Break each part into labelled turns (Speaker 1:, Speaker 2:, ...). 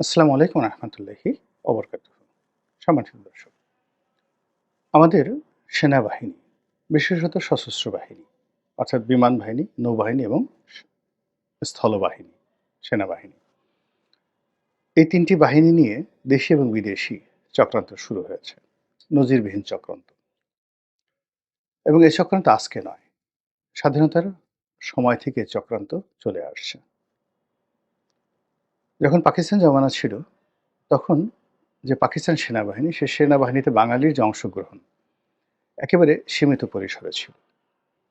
Speaker 1: আসসালামু আলাইকুম রহমতুল্লাহি অবরকাত সম্মানিত দর্শক, আমাদের সেনাবাহিনী, বিশেষত সশস্ত্র বাহিনী, অর্থাৎ বিমান বাহিনী, নৌবাহিনী এবং স্থলবাহিনী, সেনাবাহিনী, এই তিনটি বাহিনী নিয়ে দেশি এবং বিদেশি চক্রান্ত শুরু হয়েছে, নজিরবিহীন চক্রান্ত। এবং এই চক্রান্ত আজকে নয়, স্বাধীনতার সময় থেকে চক্রান্ত চলে আসছে। যখন পাকিস্তান জমানা ছিল, তখন যে পাকিস্তান সেনাবাহিনী, সে সেনাবাহিনীতে বাঙালির যে অংশগ্রহণ, একেবারে সীমিত পরিসরে ছিল।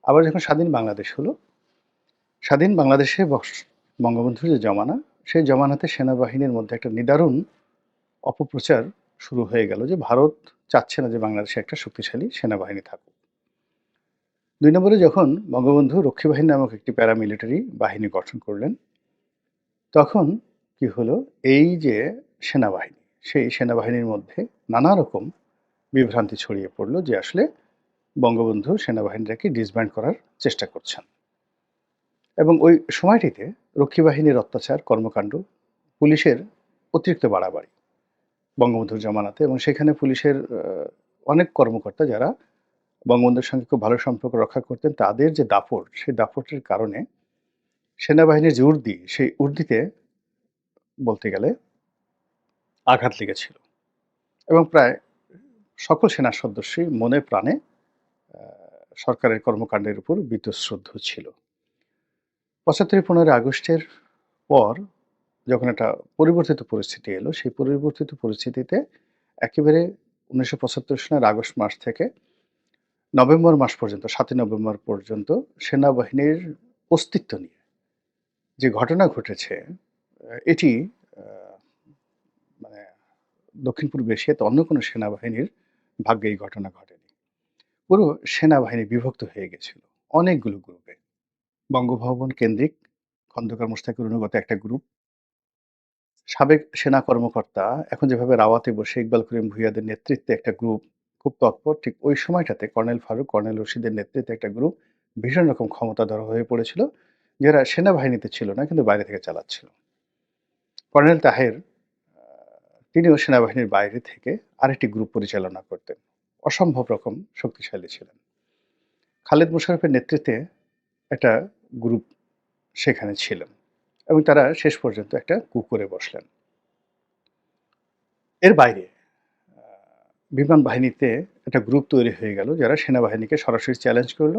Speaker 1: আবার যখন স্বাধীন বাংলাদেশ হলো, স্বাধীন বাংলাদেশে বঙ্গবন্ধুর যে জমানা, সেই জমানাতে সেনাবাহিনীর মধ্যে একটা নিদারুণ অপপ্রচার শুরু হয়ে গেল যে ভারত চাচ্ছে না যে বাংলাদেশে একটা শক্তিশালী সেনাবাহিনী থাকুক। দুই নম্বরে যখন বঙ্গবন্ধু রক্ষী বাহিনী নামক একটি প্যারামিলিটারি বাহিনী গঠন করলেন, তখন কি হলো? এই যে সেনাবাহিনী, সেই সেনাবাহিনীর মধ্যে নানা রকম বিভ্রান্তি ছড়িয়ে পড়ল যে আসলে বঙ্গবন্ধু সেনাবাহিনীটাকে ডিসব্যান্ড করার চেষ্টা করছেন। এবং ওই সময়টিতে রক্ষী বাহিনীর অত্যাচার, কর্মকাণ্ড, পুলিশের অতিরিক্ত বাড়াবাড়ি বঙ্গবন্ধুর জমানাতে এবং সেখানে পুলিশের অনেক কর্মকর্তা যারা বঙ্গবন্ধুর সঙ্গে খুব ভালো সম্পর্ক রক্ষা করতেন, তাদের যে দাপট, সেই দাপটের কারণে সেনাবাহিনীর যে উর্দি, সেই উর্দিতে বলতে গেলে আঘাত লেগেছিল। এবং প্রায় সকল সেনা সদস্যই মনে প্রাণে সরকারের কর্মকাণ্ডের উপর বিদ্যুৎশ্রদ্ধ ছিল। পঁচাত্তর পনেরোই আগস্টের পর যখন একটা পরিবর্তিত পরিস্থিতি এলো, সেই পরিবর্তিত পরিস্থিতিতে একেবারে উনিশশো পঁচাত্তর সনের আগস্ট মাস থেকে নভেম্বর মাস পর্যন্ত, সাতই নভেম্বর পর্যন্ত সেনাবাহিনীর অস্তিত্ব নিয়ে যে ঘটনা ঘটেছে এটি মানে দক্ষিণ পূর্ব এশিয়াতে অন্য কোনো সেনাবাহিনীর ভাগ্যে এই ঘটনা ঘটেনি। পুরো সেনাবাহিনী বিভক্ত হয়ে গেছিল। অনেকগুলো গ্রুপে। বঙ্গভবন কেন্দ্রিক, খন্দকার মোস্তাকুর অনুগত একটা গ্রুপ। সাবেক সেনা কর্মকর্তা, এখন যেভাবে রাওয়াতে বসে ইকবাল করিম ভুইয়াদের নেতৃত্বে একটা গ্রুপ, খুব তৎপর, ঠিক ওই সময়টাতে কর্নেল ফারুক, কর্নেল রশিদের নেতৃত্বে একটা গ্রুপ ভীষণ রকম ক্ষমতাধর হয়ে পড়েছিল, যারা সেনাবাহিনীতে ছিল না, কিন্তু বাইরে থেকে চালাচ্ছিল। কর্নেল তাহের তিনিও সেনাবাহিনীর বাইরে থেকে আরেকটি গ্রুপ পরিচালনা করতেন। অসম্ভব রকম শক্তিশালী ছিলেন। খালেদ মুশারফের নেতৃত্বে একটা গ্রুপ সেখানে ছিলেন এবং তারা শেষ পর্যন্ত একটা কু করে বসলেন। এর বাইরে বিমান বাহিনীতে একটা গ্রুপ তৈরি হয়ে গেল যারা সেনাবাহিনীকে সরাসরি চ্যালেঞ্জ করল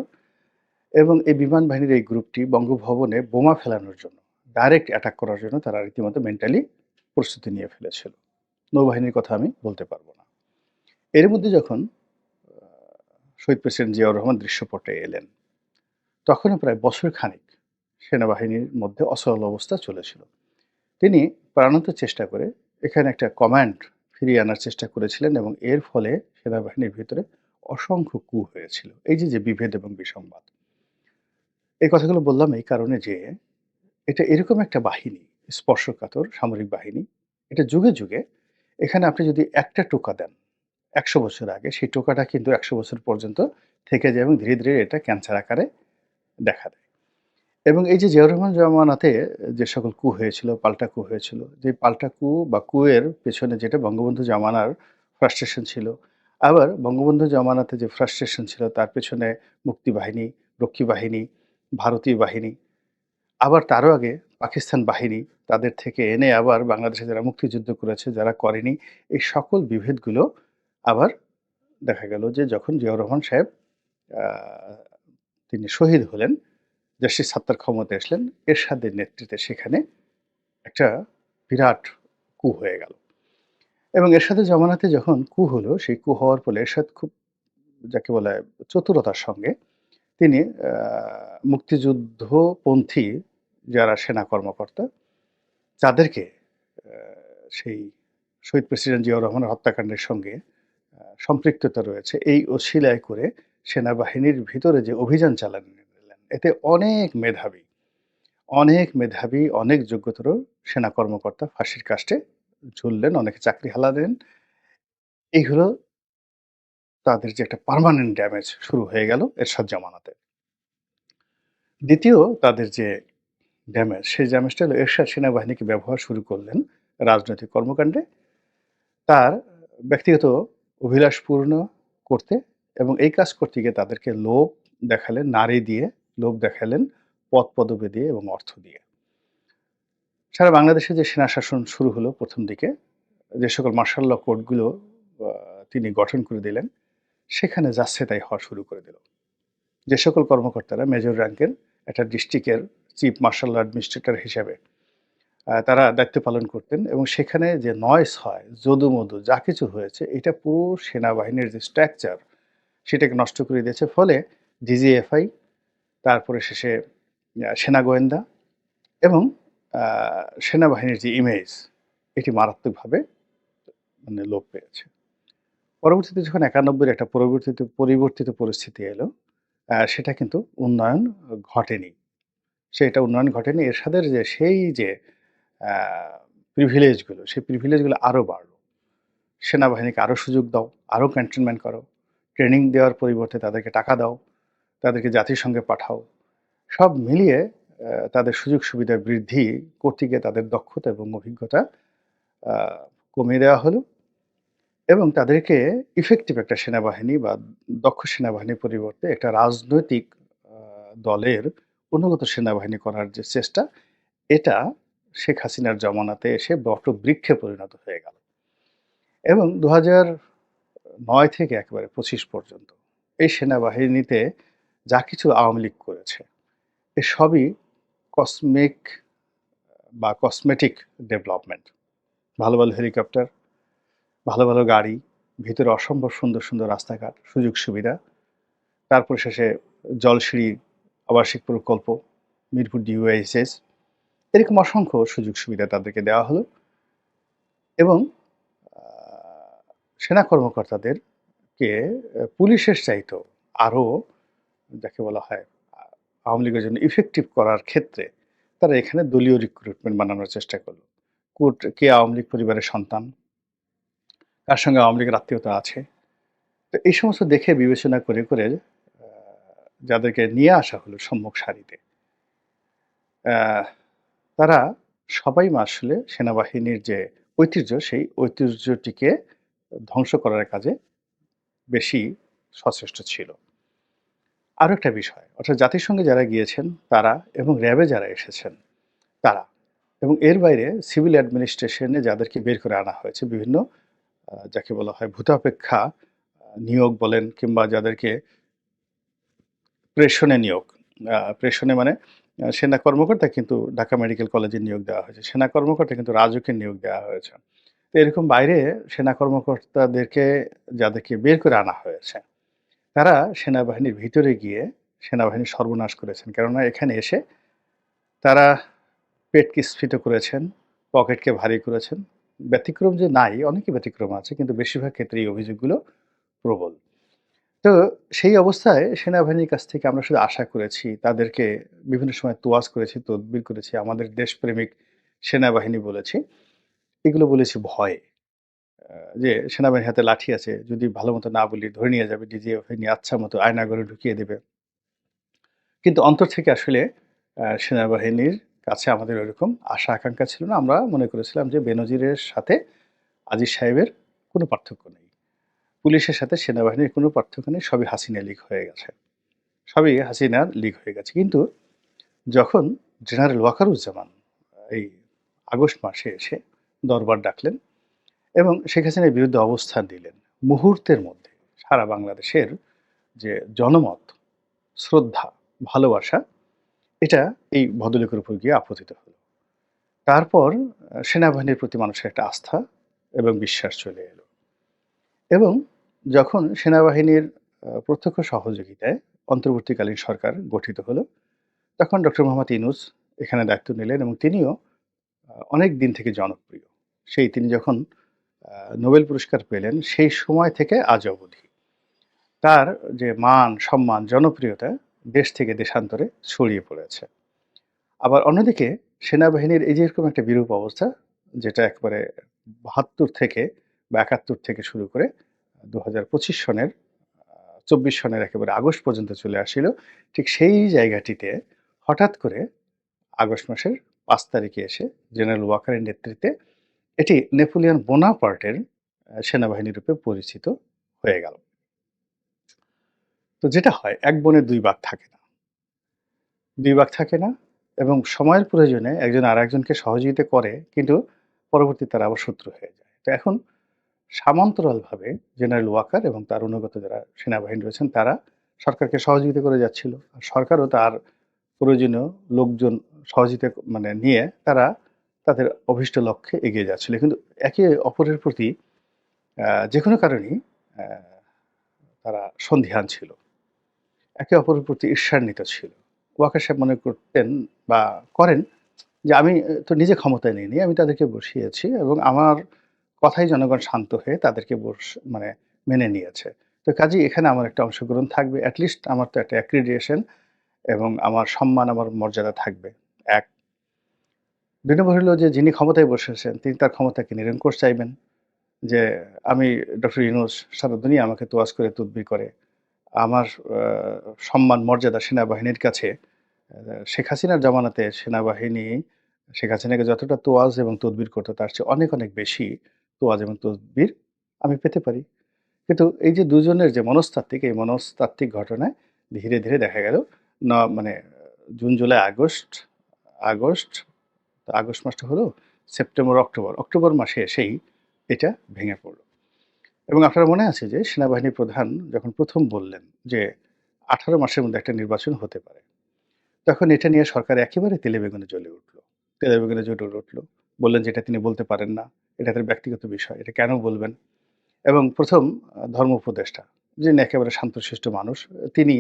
Speaker 1: এবং এই বিমান বাহিনীর এই গ্রুপটি বঙ্গভবনে বোমা ফেলানোর জন্য ডাইরেক্ট অ্যাটাক করার জন্য তারা রীতিমতো মেন্টালি প্রস্তুতি নিয়ে ফেলেছিল। নৌবাহিনীর কথা আমি বলতে পারব না। এর মধ্যে যখন শহীদ প্রেসিডেন্ট জিয়াউর রহমান দৃশ্যপটে এলেন, তখনও প্রায় বছর খানিক সেনাবাহিনীর মধ্যে অসহল অবস্থা চলেছিল। তিনি প্রাণান্ত চেষ্টা করে এখানে একটা কমান্ড ফিরিয়ে আনার চেষ্টা করেছিলেন এবং এর ফলে সেনাবাহিনীর ভিতরে অসংখ্য কু হয়েছিল। এই যে যে বিভেদ এবং বিসংবাদ। এই কথাগুলো বললাম এই কারণে যে এটা এরকম একটা বাহিনী, স্পর্শকাতর সামরিক বাহিনী। এটা যুগে যুগে, এখানে আপনি যদি একটা টোকা দেন, একশো বছর আগে, সেই টোকাটা কিন্তু একশো বছর পর্যন্ত থেকে যায় এবং ধীরে ধীরে এটা ক্যান্সার আকারে দেখা দেয়। এবং এই যে জিয়াউর রহমান জামানাতে যে সকল কু হয়েছিল, পাল্টা কু হয়েছিল, যে পাল্টা কু বা কুয়ের পেছনে যেটা বঙ্গবন্ধু জামানার ফ্রাস্ট্রেশন ছিল, আবার বঙ্গবন্ধু জামানাতে যে ফ্রাস্ট্রেশন ছিল, তার পেছনে মুক্তি বাহিনী, রক্ষী বাহিনী, ভারতীয় বাহিনী আবার তারও আগে পাকিস্তান বাহিনী তাদের থেকে এনে আবার বাংলাদেশে যারা মুক্তিযুদ্ধ করেছে, যারা করেনি, এই সকল বিভেদগুলো আবার দেখা গেল যে যখন জিয়াউর রহমান সাহেব তিনি শহীদ হলেন জাস্টিস সাত্তার ক্ষমতা আসলেন, এরশাদের নেতৃত্বে সেখানে একটা বিরাট কু হয়ে গেল। এবং এরশাদের জমানাতে যখন কু হলো, সেই কু হওয়ার ফলে এরশাদ খুব যাকে বলা চতুরতার সঙ্গে তিনি মুক্তিযুদ্ধপন্থী যারা সেনা কর্মকর্তা, তাদেরকে সেই শহীদ প্রেসিডেন্ট জিয়াউর রহমানের হত্যাকাণ্ডের সঙ্গে সম্পৃক্ততা রয়েছে। এই অশিলায় করে সেনাবাহিনীর ভিতরে যে অভিযান চালানো এতে অনেক মেধাবী অনেক মেধাবী, অনেক যোগ্যতর সেনা কর্মকর্তা ফাঁসির কাস্টে ঝুললেন, অনেকে চাকরি হারালেন এই হলো তাদের যে একটা পার্মানেন্ট ড্যামেজ শুরু হয়ে গেল এরশাদ জামানাতে। দ্বিতীয় তাদের যে ড্যামেজ সেই ড্যামেজটা হলো এরশাদ সেনাবাহিনীকে ব্যবহার শুরু করলেন রাজনৈতিক কর্মকাণ্ডে। তার ব্যক্তিগত অভিলাষপূর্ণ করতে এবং এই কাজ করতে গিয়ে তাদেরকে লোভ দেখালেন, নারী দিয়ে লোভ দেখালেন, পদ পদবি দিয়ে এবং অর্থ দিয়ে। সারা বাংলাদেশে যে সেনা শাসন শুরু হলো প্রথম দিকে, যে সকল মার্শাল ল কোর্টগুলো তিনি গঠন করে দিলেন সেখানে যাচ্ছে তাই হওয়া শুরু করে দিল। যে সকল কর্মকর্তারা মেজর র্যাঙ্কের, একটা ডিস্ট্রিক্টের চিফ মার্শাল অ্যাডমিনিস্ট্রেটর হিসাবে তারা দায়িত্ব পালন করতেন এবং সেখানে যে নয়েস হয়, যদু মধু, যা কিছু হয়েছে, এটা পুরো সেনাবাহিনীর যে স্ট্রাকচার সেটাকে নষ্ট করে দিয়েছে। ফলে ডিজিএফআই তারপরে শেষে সেনা গোয়েন্দা এবং সেনাবাহিনীর যে ইমেজ এটি মারাত্মকভাবে মানে লোপ পেয়েছে। পরবর্তীতে যখন একানব্বই একটা পরিবর্তিত পরিবর্তিত পরিস্থিতি এলো সেটা কিন্তু উন্নয়ন ঘটেনি। সেটা উন্নয়ন ঘটেনি। এর সাথে যে সেই যে প্রিভিলেজগুলো সেই প্রিভিলেজগুলো আরও বাড়লো। সেনাবাহিনীকে আরও সুযোগ দাও আরও ক্যান্টনমেন্ট করো। ট্রেনিং দেওয়ার পরিবর্তে তাদেরকে টাকা দাও, তাদেরকে জাতিসংঘে পাঠাও। সব মিলিয়ে তাদের সুযোগ সুবিধা বৃদ্ধি করতে গিয়ে তাদের দক্ষতা এবং অভিজ্ঞতা কমিয়ে দেওয়া হলো। এবং তাদেরকে ইফেক্টিভ একটা সেনাবাহিনী বা দক্ষ সেনাবাহিনীর পরিবর্তে একটা রাজনৈতিক দলের অনুগত সেনাবাহিনী করার যে চেষ্টা, এটা শেখ হাসিনার জমানাতে এসে বট বৃক্ষে পরিণত হয়ে গেল। এবং দু নয় থেকে একেবারে পঁচিশ পর্যন্ত এই সেনাবাহিনীতে যা কিছু আওয়ামী লীগ করেছে, এ সবই কসমিক বা কসমেটিক ডেভেলপমেন্ট ভালো ভালো হেলিকপ্টার ভালো ভালো গাড়ি, ভিতরে অসম্ভব সুন্দর সুন্দর রাস্তাঘাট, সুযোগ সুবিধা। তারপর শেষে জলসিঁড়ি, আবাসিক প্রকল্প, মিরপুর ডিওএইচএস এরকম অসংখ্য সুযোগ সুবিধা তাদেরকে দেওয়া হলো। এবং সেনা কর্মকর্তাদেরকে পুলিশের চাইতেও আরও, যাকে বলা হয়, আওয়ামী লীগের জন্য ইফেক্টিভ করার ক্ষেত্রে তারা এখানে দলীয় রিক্রুটমেন্ট বানানোর চেষ্টা করল। কোর্ট, কে আওয়ামী লীগ পরিবারের সন্তান কার সঙ্গে আওয়ামী লীগের আত্মীয়তা আছে। তো এই সমস্ত দেখে বিবেচনা করে করে যাদেরকে নিয়ে আসা হলো সম্মুখ সারিতে তারা সবাই আসলে সেনাবাহিনীর যে ঐতিহ্য, সেই ঐতিহ্যটিকে ধ্বংস করার কাজে বেশি সচেষ্ট ছিল। আরও একটা বিষয়, অর্থাৎ জাতিসংঘে যারা গিয়েছেন, তারা এবং র্যাবে যারা এসেছেন, তারা এবং এর বাইরে সিভিল অ্যাডমিনিস্ট্রেশনে যাদেরকে বের করে আনা হয়েছে বিভিন্ন যাকে বলা হয় ভূতাপেক্ষা নিয়োগ বলেন কিংবা যাদেরকে প্রেষণে নিয়োগ প্রেষণে মানে সেনা কর্মকর্তা কিন্তু ঢাকা মেডিকেল কলেজে নিয়োগ দেওয়া হয়েছে। সেনা কর্মকর্তা কিন্তু রাজুকে নিয়োগ দেওয়া হয়েছে। তো এরকম বাইরে সেনা কর্মকর্তাদেরকে যাদেরকে বের করে আনা হয়েছে, তারা সেনাবাহিনীর ভিতরে গিয়ে সেনাবাহিনীর সর্বনাশ করেছেন। কেননা এখানে এসে তারা পেটকে স্ফীত করেছেন, পকেটকে ভারী করেছেন ব্যতিক্রম যে নাই, অনেকই ব্যতিক্রম আছে, কিন্তু বেশিরভাগ ক্ষেত্রে এই অভিযোগগুলো প্রবল। তো সেই অবস্থায় সেনাবাহিনীর কাছ থেকে আমরা শুধু আশা করেছি, তাদেরকে বিভিন্ন সময় তোয়াজ করেছি, তদবির করেছি, আমাদের দেশপ্রেমিক সেনাবাহিনী বলেছি, এগুলো বলেছি ভয়ে। যে সেনাবাহিনীর হাতে লাঠি আছে, যদি ভালো মতো না বলি, ধরে নিয়ে যাবে, ডিজিএফ নিয়ে আচ্ছা মতো আয়নাগরে ঢুকিয়ে দেবে। কিন্তু অন্তর থেকে আসলে সেনাবাহিনীর কাছে আমাদের ওরকম আশা, আকাঙ্ক্ষা ছিল না। আমরা মনে করেছিলাম যে বেনজিরের সাথে আজিজ সাহেবের কোনো পার্থক্য নেই। পুলিশের সাথে সেনাবাহিনীর কোনো পার্থক্য নেই। সবই হাসিনা লিগ হয়ে গেছে। সবই হাসিনার লিগ হয়ে গেছে। কিন্তু যখন জেনারেল ওয়াকারুজ্জামান এই আগস্ট মাসে এসে দরবার ডাকলেন এবং শেখ হাসিনার বিরুদ্ধে অবস্থান দিলেন মুহূর্তের মধ্যে সারা বাংলাদেশের যে জনমত, শ্রদ্ধা, ভালোবাসা এটা এই ভদ্রলোকের উপর গিয়ে আপতিত হলো। তারপর সেনাবাহিনীর প্রতি মানুষের একটা আস্থা এবং বিশ্বাস চলে এলো। এবং যখন সেনাবাহিনীর প্রত্যক্ষ সহযোগিতায় অন্তর্বর্তীকালীন সরকার গঠিত হলো, তখন ডক্টর মোহাম্মদ ইনুস এখানে দায়িত্ব নিলেন এবং তিনিও অনেক দিন থেকে জনপ্রিয়। সেই তিনি যখন নোবেল পুরস্কার পেলেন, সেই সময় থেকে আজ অবধি। তার যে মান, সম্মান, জনপ্রিয়তা দেশ থেকে দেশান্তরে ছড়িয়ে পড়েছে। আবার অন্যদিকে সেনাবাহিনীর এই যে এরকম একটা বিরূপ অবস্থা, যেটা একবারে বাহাত্তর থেকে বা একাত্তর থেকে শুরু করে দু হাজার পঁচিশ সনের, চব্বিশ সনের একেবারে আগস্ট পর্যন্ত চলে আসছিল, ঠিক সেই জায়গাটিতে হঠাৎ করে আগস্ট মাসের পাঁচ তারিখে এসে জেনারেল ওয়াকারের নেতৃত্বে এটি নেপোলিয়ান বোনাপার্টের সেনাবাহিনী রূপে পরিচিত হয়ে গেল। তো যেটা হয়, এক বনে দুই বাঘ থাকে না। দুই বাঘ থাকে না এবং সময়ের প্রয়োজনে একজন আর একজনকে সহযোগিতা করে, কিন্তু পরবর্তী তারা আবার শত্রু হয়ে যায়। তো এখন সামান্তরালভাবে জেনারেল ওয়াকার এবং তার অনুগত যারা সেনাবাহিনী রয়েছেন, তারা সরকারকে সহযোগিতা করে যাচ্ছিল। আর সরকারও তার প্রয়োজনীয় লোকজন সহযোগিতা মানে নিয়ে তারা তাদের অভীষ্ট লক্ষ্যে এগিয়ে যাচ্ছিল। কিন্তু একে অপরের প্রতি যে কোনো কারণেই তারা সন্ধিহান ছিল। একে অপরের প্রতি ঈর্ষান্বিত ছিল। ওয়াকার সাহেব মনে করতেন বা করেন যে, আমি তো নিজে ক্ষমতায় নিইনি আমি তাদেরকে বসিয়েছি এবং আমার কথাই জনগণ শান্ত হয়ে তাদেরকে বস মানে মেনে নিয়েছে। তো কাজেই এখানে আমার একটা অংশগ্রহণ থাকবে অ্যাটলিস্ট আমার তো একটা অ্যাক্রিডিয়েশন এবং আমার সম্মান, আমার মর্যাদা থাকবে। এক। দুই নম্বর হলো যে, যিনি ক্ষমতায় বসেছেন, তিনি তার ক্ষমতাকে নিরঙ্কুশ চাইবেন যে, আমি ডক্টর ইউনুস সারা আমাকে তোয়াজ করে তুদবির করে আমার সম্মান, মর্যাদা সেনাবাহিনীর কাছে শেখ হাসিনার জামানাতে সেনাবাহিনী, শেখ হাসিনাকে যতটা তোয়াজ এবং তদবির করতো, তার চেয়ে অনেক অনেক বেশি তোয়াজ এবং তদবির আমি পেতে পারি। কিন্তু এই যে দুজনের যে মনস্তাত্ত্বিক, এই মনস্তাত্ত্বিক ঘটনায় ধীরে ধীরে দেখা গেল, না মানে June, July, August August August মাসটা হলো সেপ্টেম্বর, অক্টোবর। অক্টোবর মাসে এসেই এটা ভেঙে পড়ল। এবং আপনার মনে আছে যে সেনাবাহিনী প্রধান যখন প্রথম বললেন যে আঠারো মাসের মধ্যে একটা নির্বাচন হতে পারে, তখন এটা নিয়ে সরকার একেবারে তেলে বেগুনে জ্বলে উঠল। তেলে বেগুনে জ্বলে উঠল। বললেন যে এটা তিনি বলতে পারেন না, এটা তার ব্যক্তিগত বিষয়, এটা কেন বলবেন? এবং প্রথম ধর্ম উপদেষ্টা, যিনি একেবারে শান্তশিষ্ট মানুষ, তিনি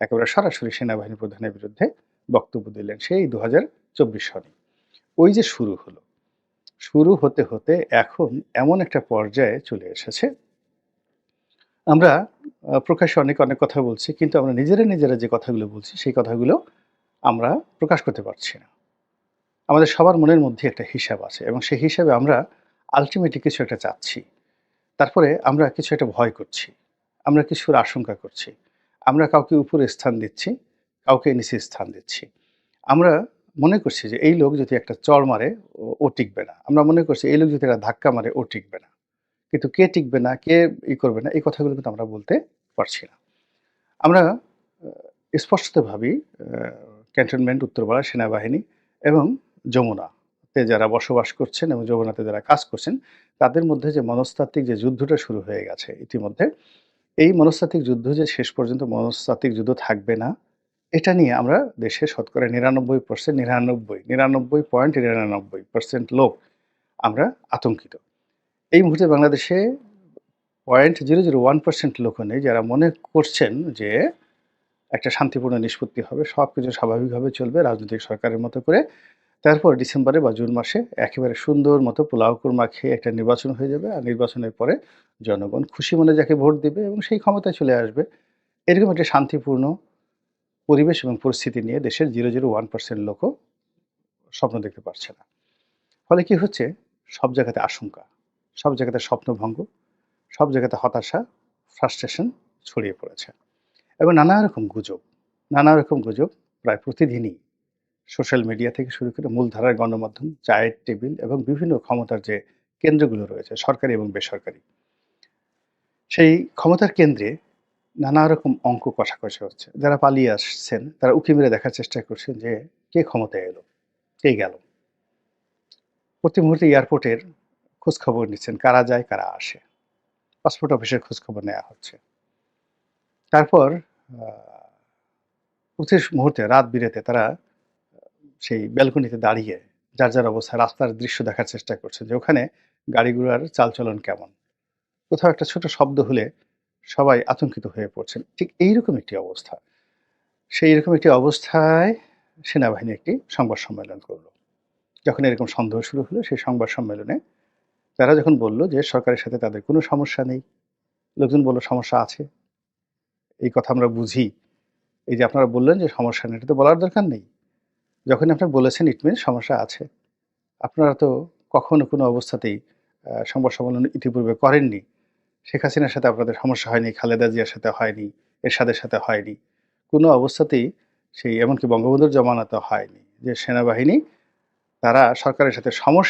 Speaker 1: একেবারে সরাসরি সেনাবাহিনী প্রধানের বিরুদ্ধে বক্তব্য দিলেন সেই দু চব্বিশ সনে। ওই যে শুরু হলো, শুরু হতে হতে এখন এমন একটা পর্যায়ে চলে এসেছে আমরা প্রকাশ্যে অনেক অনেক কথা বলছি, কিন্তু আমরা নিজেরা নিজেরা যে কথাগুলো বলছি, সেই কথাগুলো আমরা প্রকাশ করতে পারছি না। আমাদের সবার মনের মধ্যে একটা হিসাব আছে এবং সেই হিসাবে আমরা আলটিমেটলি কিছু একটা চাচ্ছি। তারপরে আমরা কিছু একটা ভয় করছি, আমরা কিছুর আশঙ্কা করছি, আমরা কাউকে উপরে স্থান দিচ্ছি, কাউকে নিচে স্থান দিচ্ছি। আমরা মনে করছি যে এই লোক যদি একটা চড় মারে ও টিকবে না। আমরা মনে করছি এই লোক যদি একটা ধাক্কা মারে, ও টিকবে না। কিন্তু কে টিকবে না, কে ই করবে না, এই কথাগুলো কিন্তু আমরা বলতে পারছি না। আমরা স্পষ্টত ভাবি ক্যান্টনমেন্ট, উত্তরপাড়া সেনাবাহিনী এবং যমুনাতে যারা বসবাস করছেন এবং যমুনাতে যারা কাজ করছেন, তাদের মধ্যে যে মনস্তাত্ত্বিক যে যুদ্ধটা শুরু হয়ে গেছে ইতিমধ্যে, এই মনস্তাত্ত্বিক যুদ্ধ যে শেষ পর্যন্ত মনস্তাত্ত্বিক যুদ্ধ থাকবে না, এটা নিয়ে আমরা দেশে শতকরা নিরানব্বই পার্সেন্ট নিরানব্বই নিরানব্বই পয়েন্ট নিরানব্বই পার্সেন্ট লোক আমরা আতঙ্কিত। এই মুহূর্তে বাংলাদেশে point zero zero one percent লোক নেই যারা মনে করছেন যে একটা শান্তিপূর্ণ নিষ্পত্তি হবে সব কিছু স্বাভাবিকভাবে চলবে রাজনৈতিক সরকারের মতো করে। তারপর ডিসেম্বরে বা জুন মাসে একেবারে সুন্দর মতো পোলাও কুরমা খেয়ে একটা নির্বাচন হয়ে যাবে আর নির্বাচনের পরে জনগণ খুশি মনে যাকে ভোট দেবে এবং সেই ক্ষমতায় চলে আসবে। এরকম একটা শান্তিপূর্ণ পরিবেশ এবং পরিস্থিতি নিয়ে দেশের জিরো জিরো ওয়ান পার্সেন্ট লোকও স্বপ্ন দেখতে পারছে না। ফলে কি হচ্ছে? সব জায়গাতে আশঙ্কা। সব জায়গাতে স্বপ্নভঙ্গ, সব জায়গাতে হতাশা ফ্রাস্ট্রেশন ছড়িয়ে পড়েছে। এবং নানা রকম গুজব, নানা রকম গুজব প্রায় প্রতিদিনই সোশ্যাল মিডিয়া থেকে শুরু করে মূলধারার গণমাধ্যম, চায়ের টেবিল এবং বিভিন্ন ক্ষমতার যে কেন্দ্রগুলো রয়েছে, সরকারি এবং বেসরকারি, সেই ক্ষমতার কেন্দ্রে নানা রকম অঙ্ক কষাকষি হচ্ছে। যারা পালিয়ে আসছেন, তারা উকি মেরে দেখার চেষ্টা করছেন যে কে ক্ষমতায় এলো, কে গেল। প্রতি মুহূর্তে এয়ারপোর্টের খোঁজখবর নিচ্ছেন, কারা যায়, কারা আসে। পাসপোর্ট অফিসের খোঁজখবর নেওয়া হচ্ছে। তারপর প্রতি মুহূর্তে, রাত বিরেতে তারা, সেই ব্যালকনিতে দাঁড়িয়ে, যার যার অবস্থা, রাস্তার দৃশ্য দেখার চেষ্টা করছেন যে ওখানে গাড়িগুলোর চালচলন কেমন। কোথাও একটা ছোট শব্দ হলে সবাই আতঙ্কিত হয়ে পড়ছেন। ঠিক এইরকম একটি অবস্থা। সেই রকম একটি অবস্থায় সেনাবাহিনী একটি সংবাদ সম্মেলন করল। যখন এরকম সন্দেহ শুরু হলো, সেই সংবাদ সম্মেলনে তারা যখন বলল যে সরকারের সাথে তাদের কোনো সমস্যা নেই, লোকজন বলল, সমস্যা আছে। এই কথা আমরা বুঝি। এই যে আপনারা বললেন যে সমস্যা নেই, এটা তো বলার দরকার নেই। যখন আপনি বলেছেন ইট মিনস সমস্যা আছে। আপনারা তো কখনো কোনো অবস্থাতেই সংবাদ সম্মেলন ইতিপূর্বে করেননি। শেখ হাসিনার সাথে আপনাদের সমস্যা হয়নি, খালেদা জিয়ার সাথে হয়নি, এরশাদের সাথে হয়নি। কোনো অবস্থাতেই সেই, এমনকি বঙ্গবন্ধুর জমানাতে হয়নি যে সেনাবাহিনী, তারা সরকারের সাথে সমস্যা